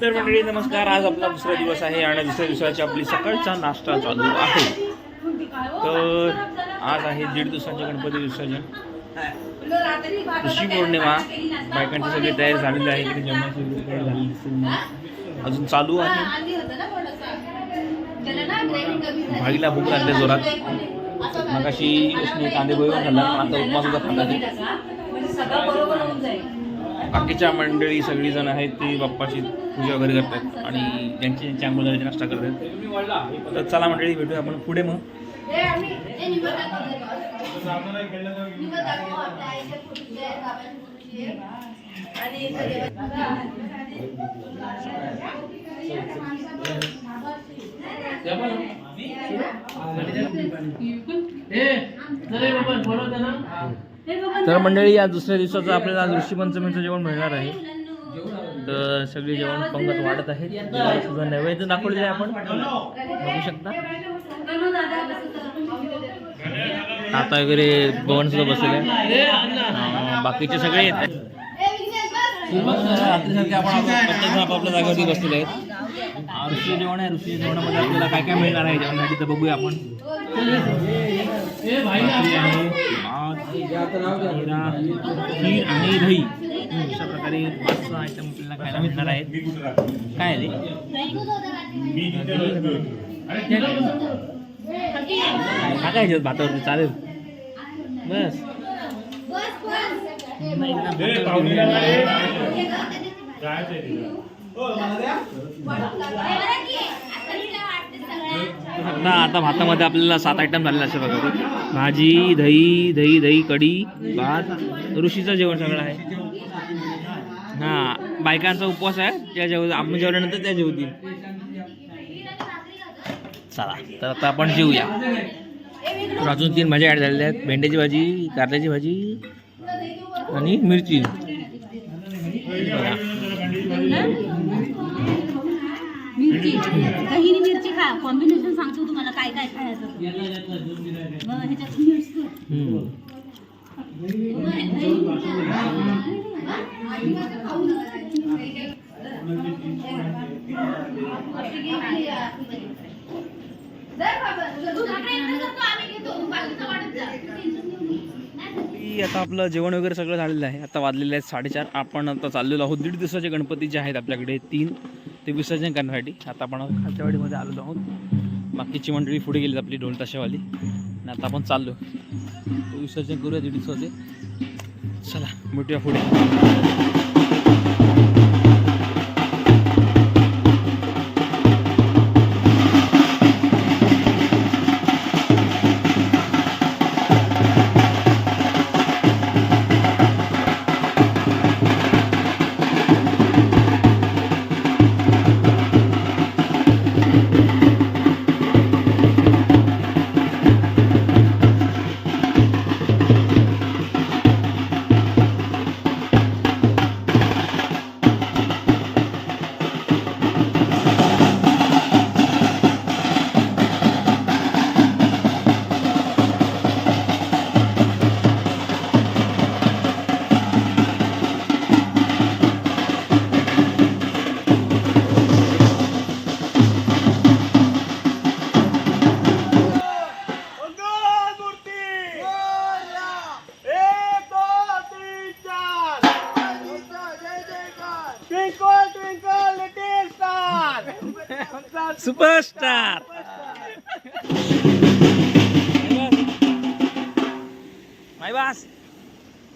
तर मंडळी नमस्कार. आज आपला दुसरा दिवस आहे आणि दुसऱ्या दिवसाची आपली सकाळचा नाश्ता चालू आहे. तर आज आहे दीड दिवसांचे गणपती विसर्जन. ऋषी पौर्णिमा. बायकांची सगळी तयारी झालेली आहे. इकडे झालेली दिसते अजून चालू आहे. भाईला भूक लागते जोरात. मगाशी कांदे गोळी खाल्ला आता उपमा सुद्धा खाल्ला. बाकीच्या मंडळी सगळीजण आहेत ती बाप्पाची पूजा वगैरे करतात आणि ज्यांची ज्यांची आंघोळ झाली नाश्ता करतात. तर चला मंडळी भेटूया आपण पुढे मग. तर मंडळी या दुसऱ्या दिवसाचं आपल्याला ऋषीपंचमीचं जेवण मिळणार आहे. तर सगळे जेवण पंगत वाढत आहे सुद्धा नैवेद्य दाखवलेलं आहे आपण. बघू शकता. आता वगैरे भवन सुद्धा बसले आहे बाकीचे सगळे येत आहेत. रात्रीसारखे आपण प्रत्येक आपापल्या जागेवरती बसलेले आहेत. ऋषी जेवण आहे ऋषी जेवणामध्ये आपल्याला काय काय मिळणार आहे जेवणासाठी तर बघूया आपण. खीर आणि दही. अशा प्रकारे पाच सहा आयटम आपल्याला खायला मिळणार आहेत. काय आहे हा ह्याच्यात भातावरती चालेल. बस. आता आता भातामध्ये आपल्याला सात आयटम झालेले असे बघा. भाजी दही दही दही कढी भात. ऋषीचं जेवण सगळं आहे. हा बायकांचा उपवास आहे. त्या जेव आपण जेवल्यानंतर त्या जेवतील. चला तर आता आपण जेवूया अजून तीन भाज्या ॲड झालेल्या आहेत. भेंड्याची भाजी कारल्याची भाजी आणि मिरची. दही आणि मिरची खा. कॉम्बिनेशन सांगतो तुम्हाला काय काय खायचं. ह्याच्यात की आता आपलं जेवण वगैरे सगळं झालेलं आहे. आता वाजलेले आहेत साडेचार. आपण आता चाललेलो आहोत. दीड दिवसाचे गणपती जे आहेत आपल्याकडे तीन. ते विसर्जन करण्यासाठी. आता आपण खालच्यावाडीमध्ये आलेलो आहोत. बाकीची मंडळी पुढे गेली आपली ढोल ताशावाली. आणि आता आपण चाललो. विसर्जन करूया दीड दिवसाचे. चला भेटूया पुढे.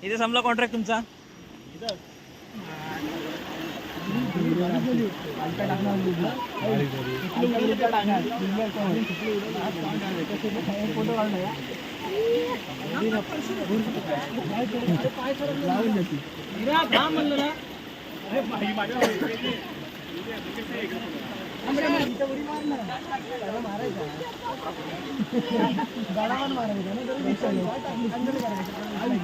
इथे संपला कॉन्ट्रॅक्ट तुमचा? मारायचा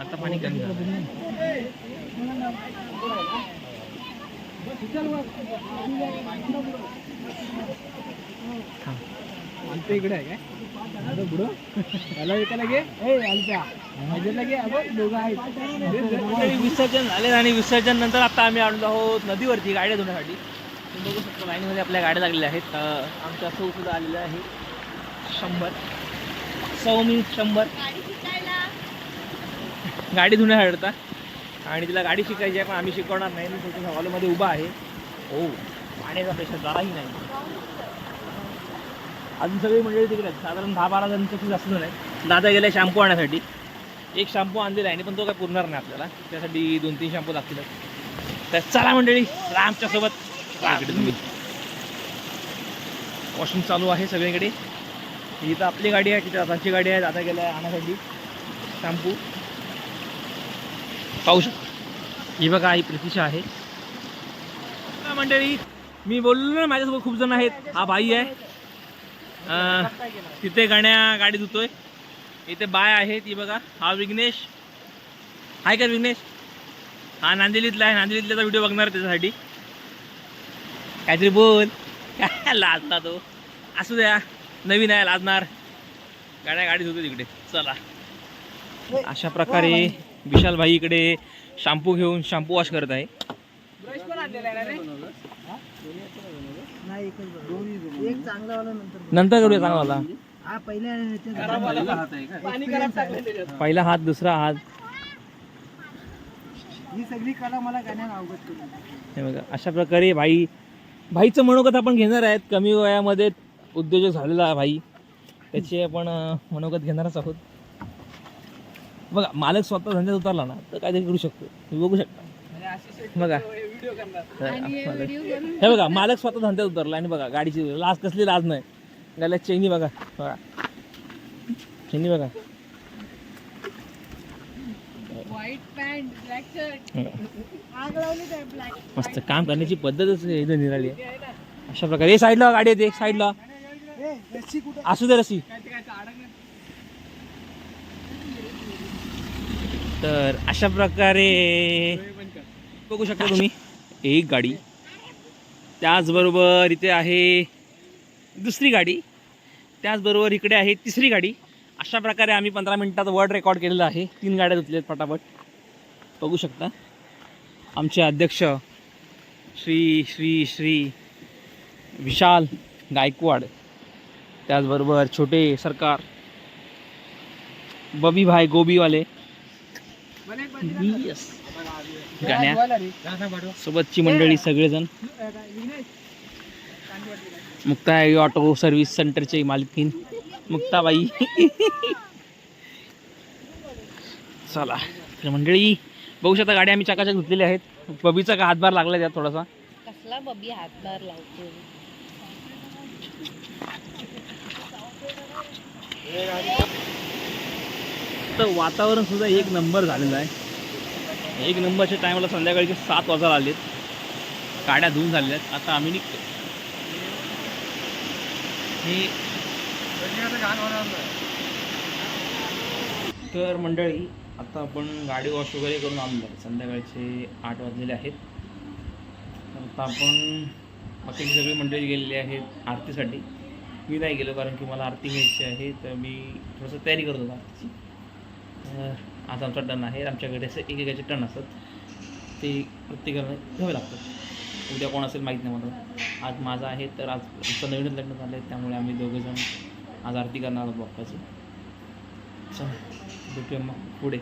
आता पाणी कमी झालं. आमच्या इकडे आहे काय बुडो याला एकाला घे. माझ्याला घे अगं दोघं आहेत. विसर्जन झाले आणि विसर्जन नंतर आता आम्ही आलो आहोत नदीवरती गाड्या धुण्यासाठी. तुम्ही बघू शकता लाईनमध्ये आपल्या गाड्या लागलेल्या आहेत. आमच्या सौ सुद्धा आलेल्या आहे. शंभर. सौ मी शंभर. गाडी धुण्यासाठी आता आणि तिला गाडी शिकायची आहे पण आम्ही शिकवणार नाही. मी छोट्या हॉलमध्ये उभा आहे. हो पाण्याचा प्रेशर जराही नाही. अजून सगळी मंडळी तिकडे आहेत. साधारण दहा बारा जणांचं जास्त आहेत. दादा गेले शॅम्पू आणण्यासाठी एक शॅम्पू आणलेला आहे पण तो काय पुरणार नाही आपल्याला. त्यासाठी दोन तीन शॅम्पू लागतील. तर चला मंडळी राहा इकडे तुम्ही. वॉशिंग चालू आहे सगळीकडे. इथं आपली गाडी आहे तिथं दादाची गाडी आहे दादा गेला आहे आणण्यासाठी शॅम्पू पाहू शकता ही बघा ही प्रतीक्षा आहे. मंडळी मी बोललो ना माझ्यासोबत खूप जण आहेत. हा भाई आहे. तिथे गाण्या गाडी धुतोय. इथे बाय आहे ती बघा. हा विघ्नेश. हाय का विघ्नेश? हा नांदेलीतला आहे. नांदेलीतल्याचा व्हिडिओ बघणार त्याच्यासाठी. काहीतरी बोल. काय लाजला तो? असू द्या. नवीन आहे लाजणार. गाड्या गाडी धुतो तिकडे. चला. अशा प्रकारे विशाल भाई इकडे शॅम्पू घेऊन शॅम्पू वॉश करत आहे. नंतर करूया चांगला पहिला हात दुसरा हात. ही सगळी कला मला अवगत बघा अशा प्रकारे भाई भाईचं मनोगत आपण घेणार आहेत. कमी वयामध्ये उद्योजक झालेला भाई. त्याची आपण मनोगत घेणारच आहोत. बघा मालक स्वतः धंद्यात उतरला ना तर काहीतरी करू शकतो. तुम्ही बघू शकता. म्हणजे बघा. व्हिडिओ करणार हे हे बघा मालक स्वतः धंद्यात उतरला आणि बघा गाडीची लाज कसली लाज नाही. गाड्यात चैनी बघा बघा. चैनी बघा. व्हाईट पॅन्ट ब्लॅक शर्ट बघा. आग लावली काय ब्लॅक मस्त काम करण्याची पद्धतच इथं निराळी आहे. अशा प्रकारे. साईडला गाडी येते एक साईडला. असू दे रसी काय ते काय अडकणार तर अशा प्रकारे बघू शकता तुम्ही. एक गाडी. त्याचबरोबर इथे आहे दुसरी गाडी. त्याचबरोबर इकडे आहे तिसरी गाडी. अशा प्रकारे आम्ही पंधरा मिनटात वर्ड रेकॉर्ड केलेलं आहे. तीन गाड्या धुतल्या आहेत फटाफट बघू शकता. आमचे अध्यक्ष श्री श्री श्री विशाल गायकवाड त्याचबरोबर छोटे सरकार बबी भाई गोबीवाले गाण्या. सोबतची मंडळी सगळेजण. मुक्ताई ऑटो सर्व्हिस सेंटरचे मालकीन. मुक्ताबाई. चला तर मंडळी बघू शकता गाड्या आम्ही चाकाच्या धुतलेल्या आहेत. बबीचा का हातभार लागला त्यात थोडासा? कसला बबी हातभार लावतो तर वातावरण सुद्धा एक नंबर झालेलं आहे. एक नंबरच्या टायमाला संध्याकाळचे सात वाजायला आलेत. गाड्या धुवून झालेल्या आहेत. आता आम्ही निघतो हे तर मंडळी आता आपण गाडी वॉश वगैरे करून आलेलो आहे. संध्याकाळचे आठ वाजलेले आहेत. आता आपण बाकीची सगळी मंडळी गेलेली आहेत आरतीसाठी. मी नाही गेलो कारण की मला आरती घ्यायची आहे. तर मी थोडंसं तयारी करत होतो आरतीची. आज आमचा टन आहे. आमच्याकडे असं एकेकाचे टन असतात. ते प्रत्येकाला घ्यावे लागतात. उद्या कोण असेल माहीत नाही मला. आज माझा आहे तर आज आमचं नवीनच लग्न झालं आहे त्यामुळे आम्ही दोघंजण आज आरती करणार आहोत बाप्पाचं. चला भेटूया मग पुढे.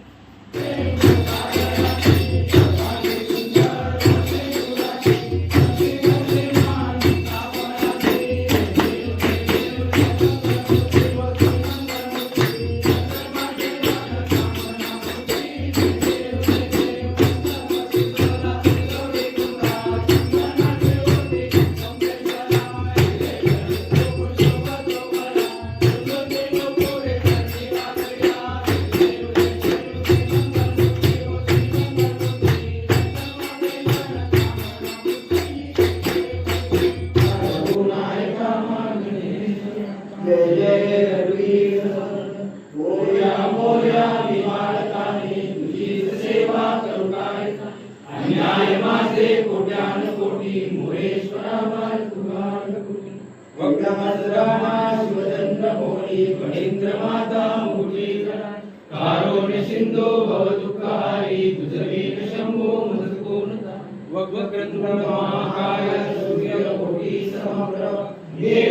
सिंधू भव दुःखारी तुझवीन शंभो वक्रतुंड महाकाय सूर्यकोटी समग्र देवेन्द्रं